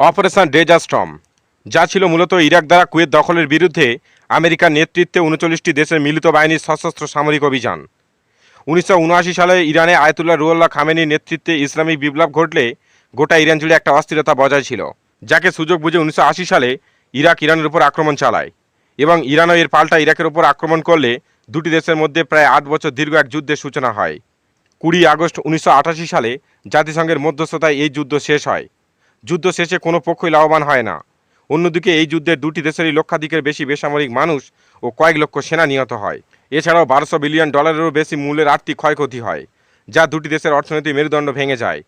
Operation ডেজাস্ট্রম যা ছিল মূলত ইরাক দ্বারা কুয়েত দখলের বিরুদ্ধে আমেরিকার নেতৃত্বে উনচল্লিশটি দেশের মিলিত বাহিনীর সশস্ত্র সামরিক অভিযান। উনিশশো উনআশি সালে ইরানে আয়তুল্লাহ রুয়াল্লাহ খামেনির নেতৃত্বে ইসলামিক বিপ্লব ঘটলে গোটা ইরান জুড়ে একটা অস্থিরতা বজায় ছিল, যাকে সুযোগ বুঝে উনিশশো আশি সালে ইরাক ইরানের উপর আক্রমণ চালায় এবং ইরানও এর পাল্টা ইরাকের উপর আক্রমণ করলে দুটি দেশের মধ্যে প্রায় আট বছর দীর্ঘ এক যুদ্ধের সূচনা হয়। কুড়ি আগস্ট উনিশশো আঠাশি সালে জাতিসংঘের মধ্যস্থতায় এই যুদ্ধ শেষ হয়। যুদ্ধ শেষে কোনো পক্ষই লাভবান হয় না। অন্যদিকে এই যুদ্ধে দুটি দেশেরই লক্ষাধিকের বেশি বেসামরিক মানুষ ও কয়েক লক্ষ সেনা নিহত হয়। এছাড়াও বারোশো বিলিয়ন ডলারেরও বেশি মূল্যের আর্থিক ক্ষয়ক্ষতি হয়, যা দুটি দেশের অর্থনৈতিক মেরুদণ্ড ভেঙে যায়।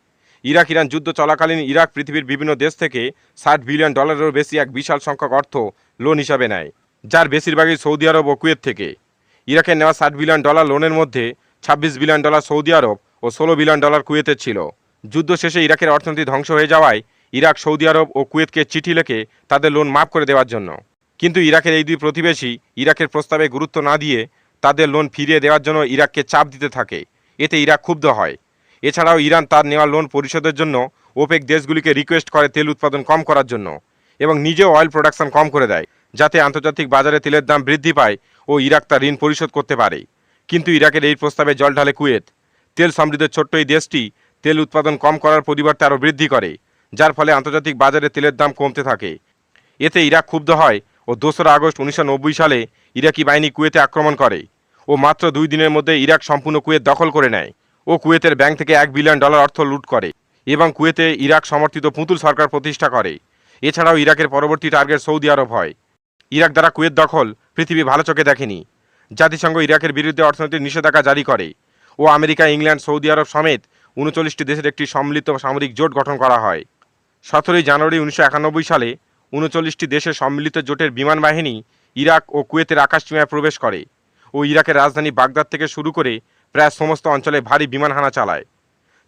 ইরাক, ইরান যুদ্ধ চলাকালীন ইরাক পৃথিবীর বিভিন্ন দেশ থেকে ষাট বিলিয়ন ডলারেরও বেশি এক বিশাল সংখ্যক অর্থ লোন হিসাবে নেয়, যার বেশিরভাগই সৌদি আরব ও কুয়েত থেকে। ইরাকের নেওয়া ষাট বিলিয়ন ডলার লোনের মধ্যে ছাব্বিশ বিলিয়ন ডলার সৌদি আরব ও ষোলো বিলিয়ন ডলার কুয়েতের ছিল। যুদ্ধ শেষে ইরাকের অর্থনীতি ধ্বংস হয়ে যাওয়ায় ইরাক, সৌদি আরব ও কুয়েতকে চিঠি লেখে তাদের লোন মাফ করে দেওয়ার জন্য। কিন্তু ইরাকের এই দুই প্রতিবেশী ইরাকের প্রস্তাবে গুরুত্ব না দিয়ে তাদের লোন ফিরিয়ে দেওয়ার জন্য ইরাককে চাপ দিতে থাকে। এতে ইরাক ক্ষুব্ধ হয়। এছাড়াও ইরান তার নেওয়া লোন পরিশোধের জন্য ওপেক দেশগুলিকে রিকোয়েস্ট করে তেল উৎপাদন কম করার জন্য এবং নিজেও অয়েল প্রোডাকশন কম করে দেয়, যাতে আন্তর্জাতিক বাজারে তেলের দাম বৃদ্ধি পায় ও ইরাক তার ঋণ পরিশোধ করতে পারে। কিন্তু ইরাকের এই প্রস্তাবে জল ঢালে কুয়েত। তেল সমৃদ্ধ ছোট্ট এই দেশটি তেল উৎপাদন কম করার পরিবর্তে আরও বৃদ্ধি করে। যার ফলে আন্তর্জাতিক বাজারে তেলের দাম কমতে থাকে। এতে ইরাক ক্ষুব্ধ হয় ও দোসরা আগস্ট উনিশশো নব্বই সালে ইরাকি বাহিনী কুয়েতে আক্রমণ করে ও মাত্র দুই দিনের মধ্যে ইরাক সম্পূর্ণ কুয়েত দখল করে নেয় ও কুয়েতের ব্যাংক থেকে এক বিলিয়ন ডলার অর্থ লুট করে এবং কুয়েতে ইরাক সমর্থিত পুতুল সরকার প্রতিষ্ঠা করে। এছাড়াও ইরাকের পরবর্তী টার্গেট সৌদি আরব হয়। ইরাক দ্বারা কুয়েত দখল পৃথিবী ভালো চোখে দেখেনি। জাতিসংঘ ইরাকের বিরুদ্ধে অর্থনৈতিক নিষেধাজ্ঞা জারি করে ও আমেরিকা, ইংল্যান্ড, সৌদি আরব সমেত উনচল্লিশটি দেশের একটি সম্মিলিত সামরিক জোট গঠন করা হয়। সতেরোই জানুয়ারি উনিশশো একানব্বই সালে উনচল্লিশটি দেশের সম্মিলিত জোটের বিমান বাহিনী ইরাক ও কুয়েতের আকাশসীমায় প্রবেশ করে ও ইরাকের রাজধানী বাগদাদ থেকে শুরু করে প্রায় সমস্ত অঞ্চলে ভারী বিমান হানা চালায়।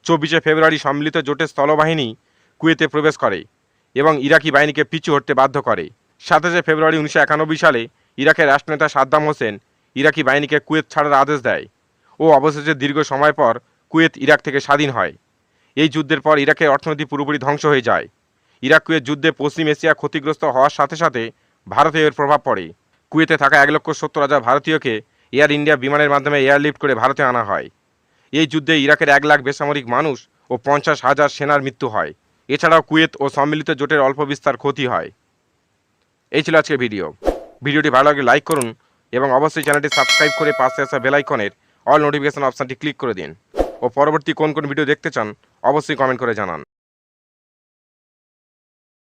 চব্বিশে ফেব্রুয়ারি সম্মিলিত জোটের স্থলবাহিনী কুয়েতে প্রবেশ করে এবং ইরাকি বাহিনীকে পিছু হটতে বাধ্য করে। সাতাশে ফেব্রুয়ারি উনিশশো একানব্বই সালে ইরাকের রাষ্ট্রনেতা সাদ্দাম হোসেন ইরাকি বাহিনীকে কুয়েত ছাড়ার আদেশ দেয় ও অবশেষে দীর্ঘ সময় পর কুয়েত ইরাক থেকে স্বাধীন হয়। এই যুদ্ধের পর ইরাকের অর্থনীতি পুরোপুরি ধ্বংস হয়ে যায়। ইরাক কুয়েত যুদ্ধে পশ্চিম এশিয়া ক্ষতিগ্রস্ত হওয়ার সাথে সাথে ভারতে এর প্রভাব পড়ে। কুয়েতে থাকা এক লক্ষ সত্তর হাজার ভারতীয়কে এয়ার ইন্ডিয়া বিমানের মাধ্যমে এয়ারলিফট করে ভারতে আনা হয়। এই যুদ্ধে ইরাকের এক লাখ বেসামরিক মানুষ ও পঞ্চাশ হাজার সেনার মৃত্যু হয়। এছাড়াও কুয়েত ও সম্মিলিত জোটের অল্প বিস্তার ক্ষতি হয়। এই ছিল আজকের ভিডিও। ভিডিওটি ভালো লাগলে লাইক করুন এবং অবশ্যই চ্যানেলটি সাবস্ক্রাইব করে পাশে আসা বেলাইকনের অল নোটিফিকেশন অপশানটি ক্লিক করে দিন। ও পরবর্তী কোন কোন ভিডিও দেখতে চান অবশ্যই কমেন্ট করে জানান।